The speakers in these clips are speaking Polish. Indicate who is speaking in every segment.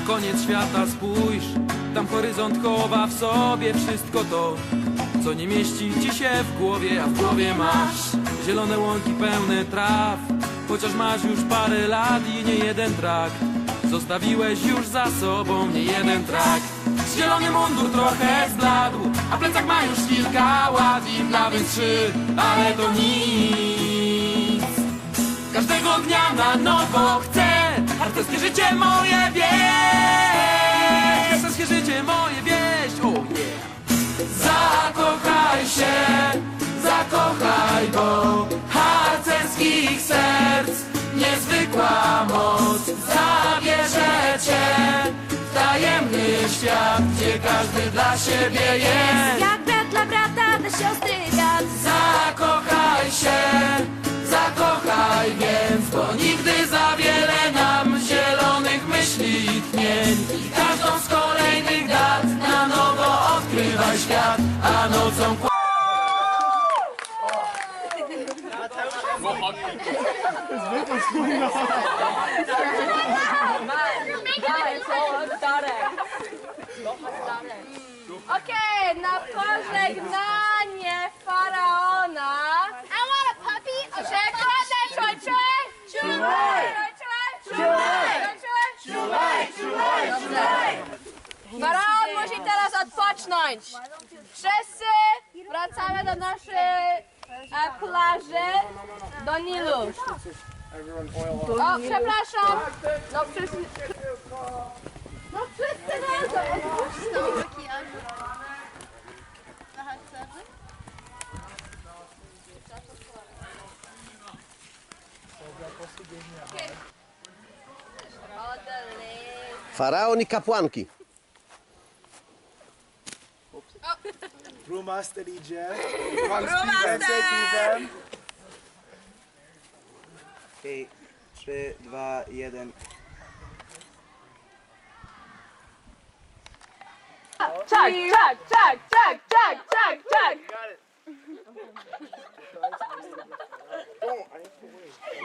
Speaker 1: Na koniec świata spójrz, tam horyzont chowa w sobie wszystko to, co nie mieści ci się w głowie, a w głowie masz zielone łąki pełne traw. Chociaż masz już parę lat i nie jeden trak, zostawiłeś już za sobą nie jeden trak. Zielony mundur trochę zbladł, a plecak ma już kilka lat i nawet trzy, ale to nic. Każdego dnia na nowo chcę Harcerskie życie moje wieść. Harcerskie życie moje wieść. Oh yeah Zakochaj się Zakochaj, bo Harcerskich serc Niezwykła moc. Zabierze cię W tajemny świat Gdzie każdy dla siebie jest.
Speaker 2: Jak brat dla brata, dla siostry brat.
Speaker 1: Zakochaj się, zakochaj więc, bo nigdy za wiele nam zielonych myśli. I każdą z kolejnych dat na nowo odkrywaj świat, a nocą kła-
Speaker 2: Okej, na pożegnanie faraona Faraon musi teraz odpocząć. Wszyscy wracamy do naszej e, plaży do Nilu. O, przepraszam. No wszyscy No wszyscy razem
Speaker 3: Faraon i kapłanki.
Speaker 4: Brewmaster idzie. Pan więcej piwem. Okej, trzy, dwa, jeden.
Speaker 2: Czak, czak, czak, czak, czak, czak, czak.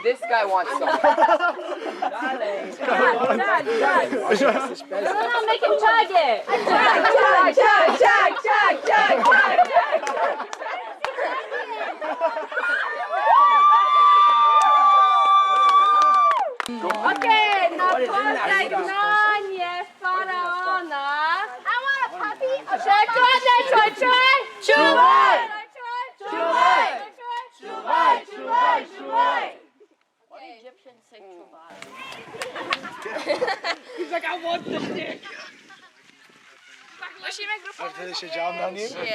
Speaker 5: This guy wants some.
Speaker 2: Czak, czak. No, no, make him chug it. Czak, czak, czak, czak, czak, czak, czak, czak. Okej, na pożegnanie faraona. I want a puppy, a czekoladę, czoj, czoj.
Speaker 4: A wtedy siedziałam na nim.
Speaker 6: ojczyznę,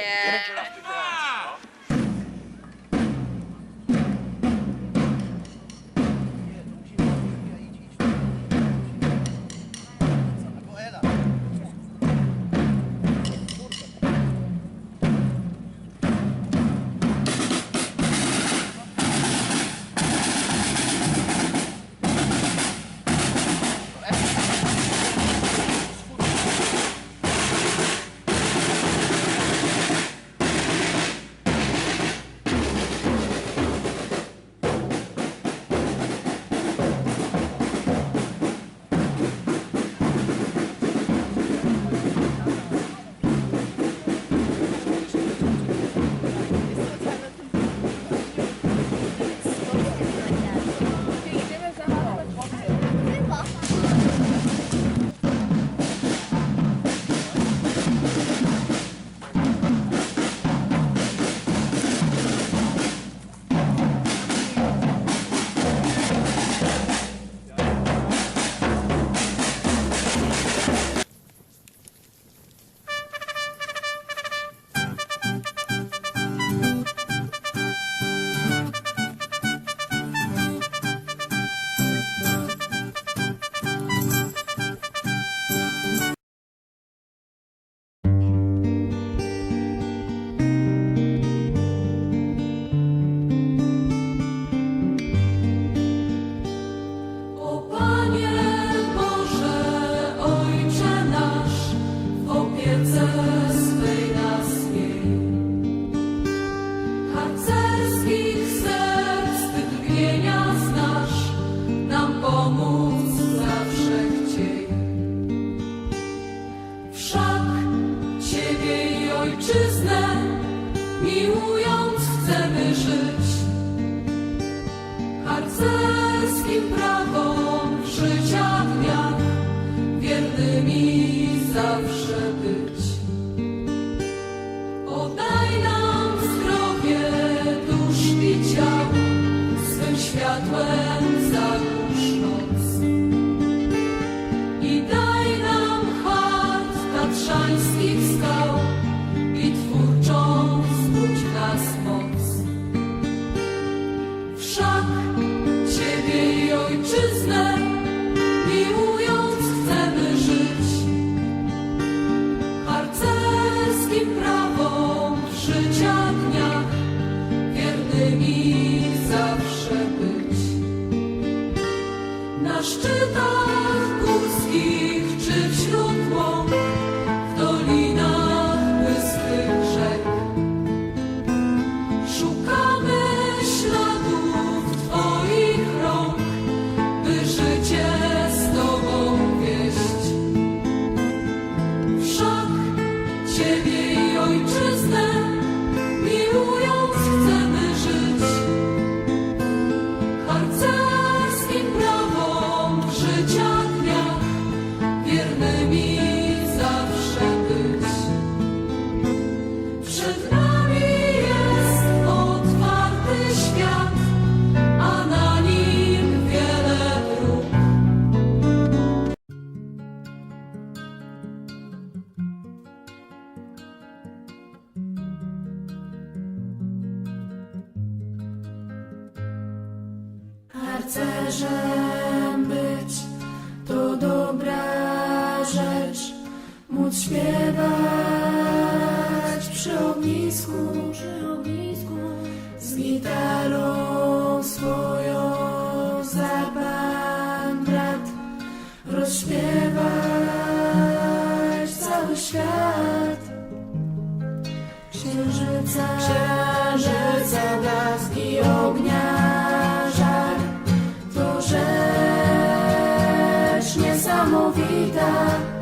Speaker 7: niesamowita.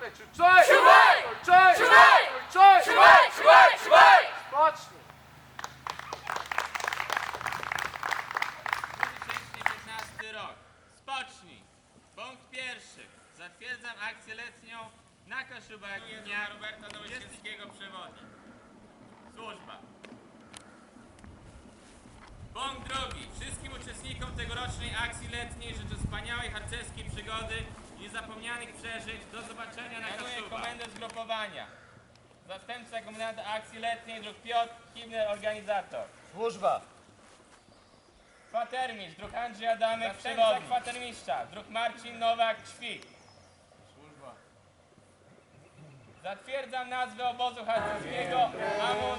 Speaker 4: Czuj, czuj! Czuj, czuj! Czuwaj! Czuwaj! Spocznij!
Speaker 8: 2015 rok. Spocznij. Punkt pierwszy. Zatwierdzam akcję letnią na Kaszubach dnia Roberta Nowodzielskiego przewodnik. Służba. Punkt drugi. Wszystkim uczestnikom tegorocznej akcji letniej życzę wspaniałej harcerskiej przygody niezapomnianych przeżyć. Do zobaczenia na Kaszubach. komendę zgrupowania. Zastępca komendanta akcji letniej, druk Piotr Himner, organizator.
Speaker 4: Służba!
Speaker 8: Kwatermistrz, druk Andrzej Adamek, przewodnik. kwatermistrza, druk Marcin Nowak, ćwik. Służba. Zatwierdzam nazwę obozu harcerskiego Amun.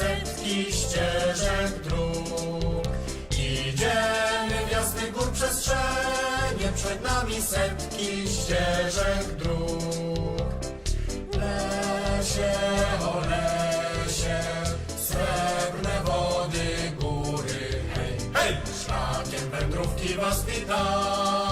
Speaker 9: setki ścieżek dróg. Idziemy w jasnych gór przestrzenie Przed nami setki ścieżek dróg. Lesie, o lesie, srebrne wody góry, hej, hej! Szlakiem wędrówki was witamy,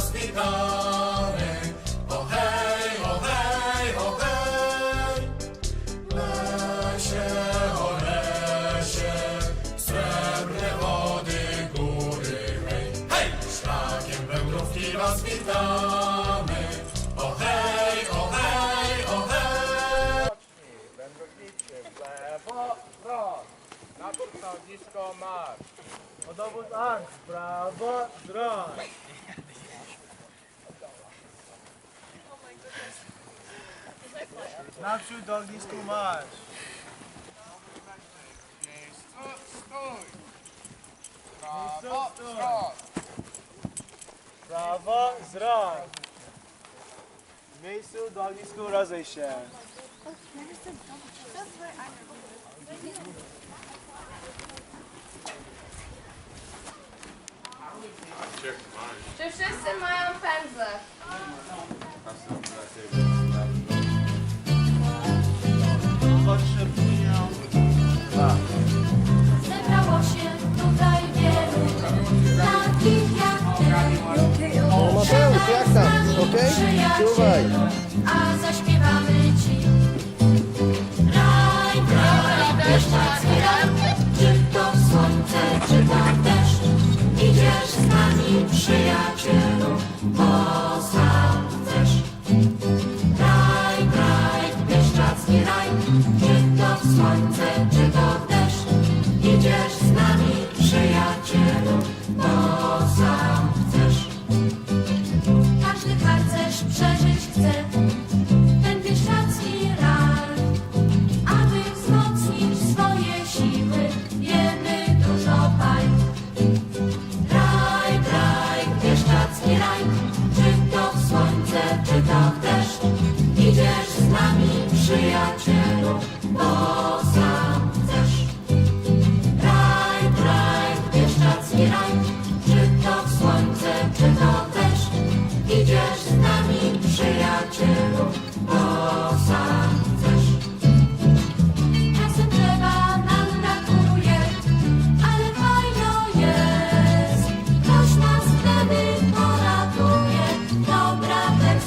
Speaker 9: rozwitamy. O hej, o hej, o. Lesie, srebrne wody góry, hej. Hej! Szlakiem was witamy. O hej, o hej,
Speaker 4: w lewo, wprost. Na turnowisko marsz. Podobóz Ark, prawo, drogi. Not true, dog. He's too much. Brawo, zrok. Brawo, zrok. W miejscu do ognisku
Speaker 7: rozejście.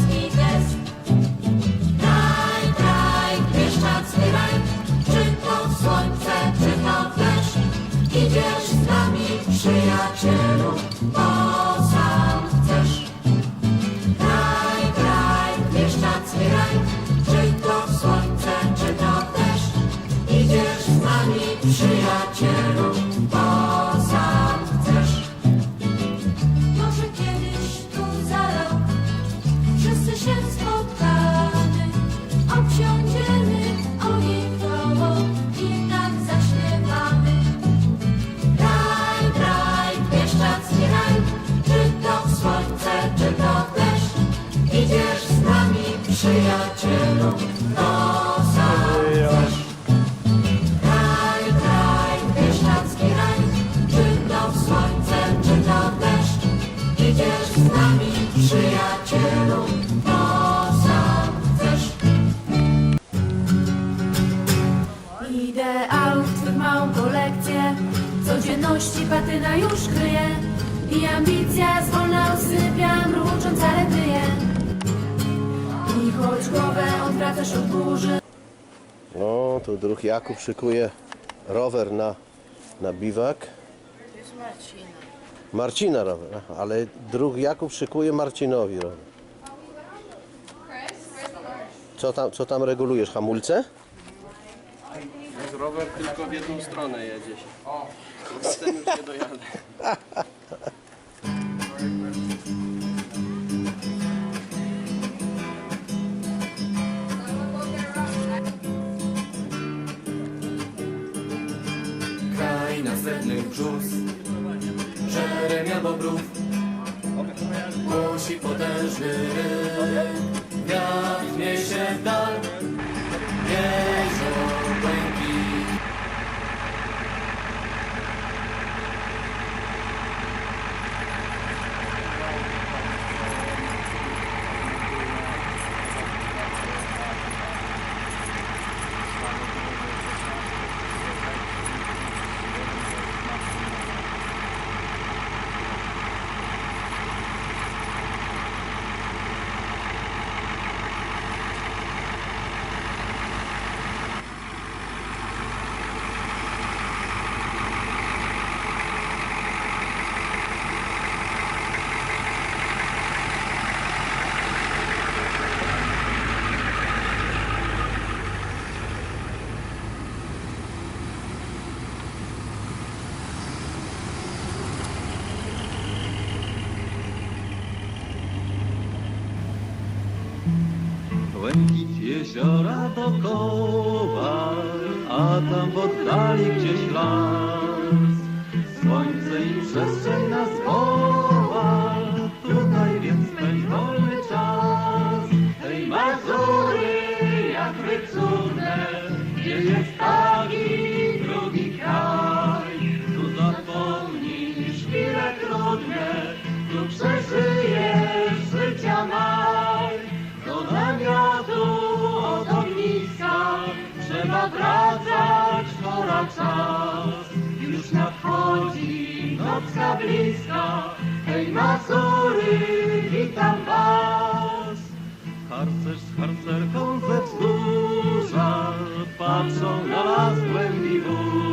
Speaker 7: Ski ja już kryję I ambicja zwolna usypia, mrucząc ale kryje I choć głowę odwracasz od burzy
Speaker 3: No, tu druh Jakub szykuje rower na, na biwak. To jest Marcina. Marcina rower, ale druh Jakub szykuje Marcinowi rower. Co tam, co tam regulujesz? Hamulce?
Speaker 5: Jest rower tylko w jedną stronę jedzie się. Jestem już niedojalny. Kraina
Speaker 10: z drewnych brzus, szerem albo
Speaker 5: jeziora dokoła, a tam w oddali gdzieś las. blisko, hej Mazury, witam was. Harcerz z harcerką ze wzgórza patrzą na las głębi
Speaker 6: gór.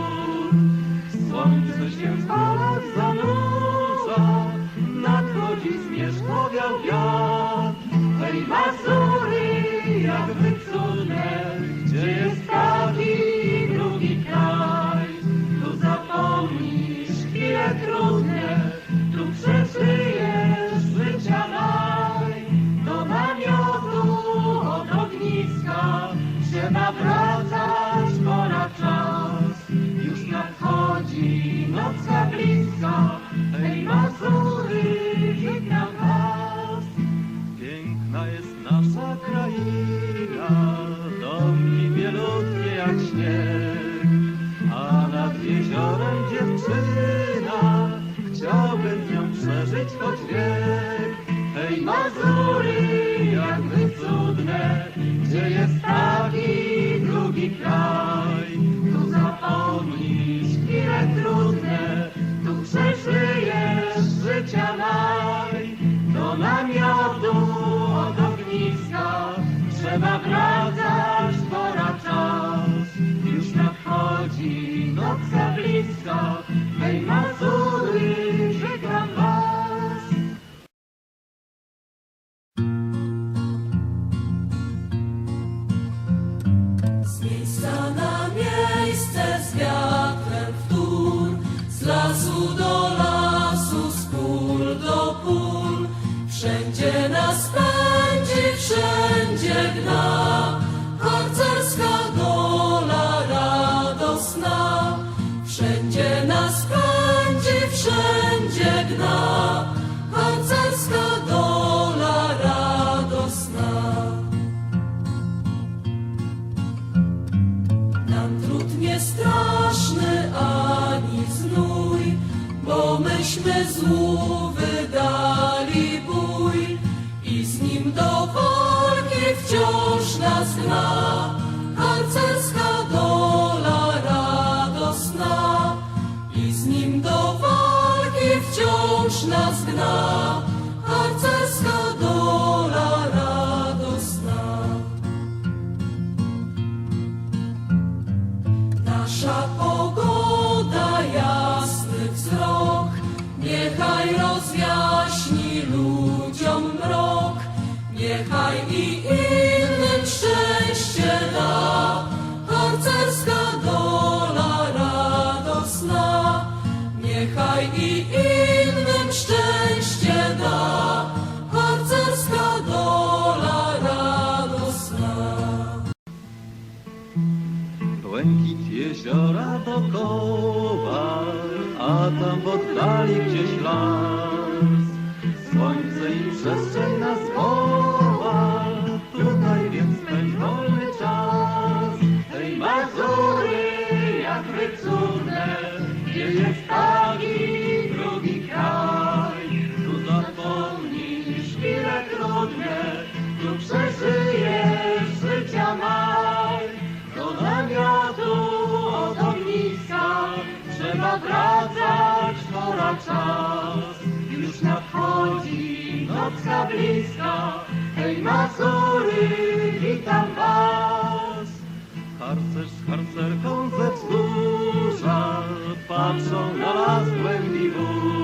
Speaker 6: myśmy złu wydali bój i z nim do walki wciąż nas gna.
Speaker 5: Jeziora dokoła, a tam w oddali gdzieś las. Słońce i przestrzeń bliska, hej Mazury, witam was. Harcerz z harcerką ze wzgórza patrzą na las głębi wód.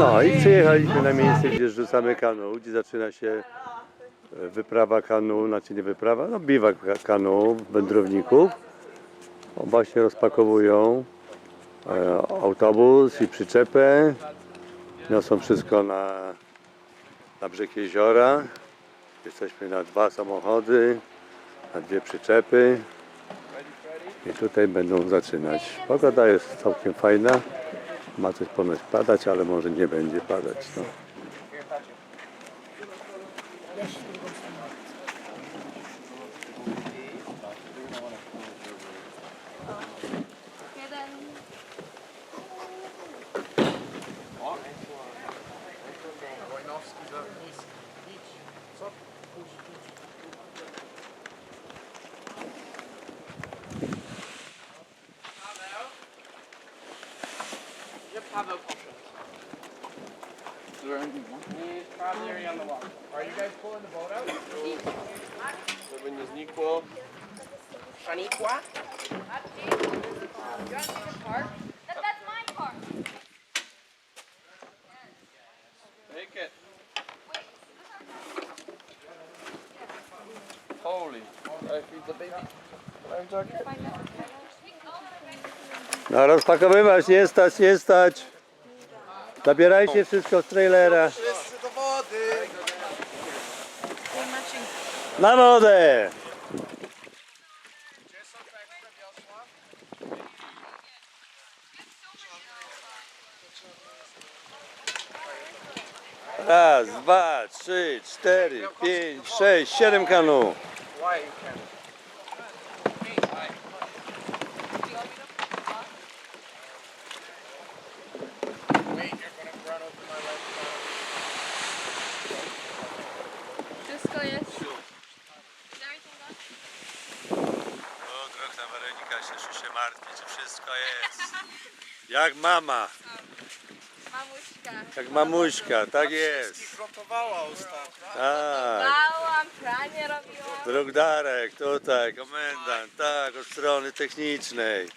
Speaker 11: No i przyjechaliśmy na miejsce, gdzie rzucamy kanu, gdzie zaczyna się e, wyprawa kanu, znaczy nie wyprawa, no biwak ka- kanu wędrowników. Właśnie rozpakowują e, autobus i przyczepę. Niosą wszystko na, na brzeg jeziora. Jesteśmy na dwa samochody, na dwie przyczepy. I tutaj będą zaczynać. Pogoda jest całkiem fajna. Ma coś ponoć padać, ale może nie będzie padać. No.
Speaker 2: Part.
Speaker 4: Take it. Holy. I feed the baby. Joking.
Speaker 11: no rozpakowywać, nie stać, nie stać. Zabierajcie wszystko z trailera.
Speaker 12: Wszyscy do wody!
Speaker 11: Na wodę! Raz, dwa, trzy, cztery, pięć, sześć, siedem
Speaker 4: leg.
Speaker 2: Wszystko jest.
Speaker 11: Weronika się, się martwi, czy wszystko jest. Jak mama,
Speaker 2: Mamuśka.
Speaker 11: jak mamuśka, tak jest. Tak.
Speaker 2: Bałam, pranie robiłam.
Speaker 11: Drogdarek, tutaj, komendant, tak, od strony technicznej.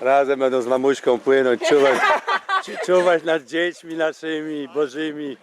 Speaker 11: Razem będą z mamuśką płynąć, czuwać, czuwać nad dziećmi naszymi, bożymi.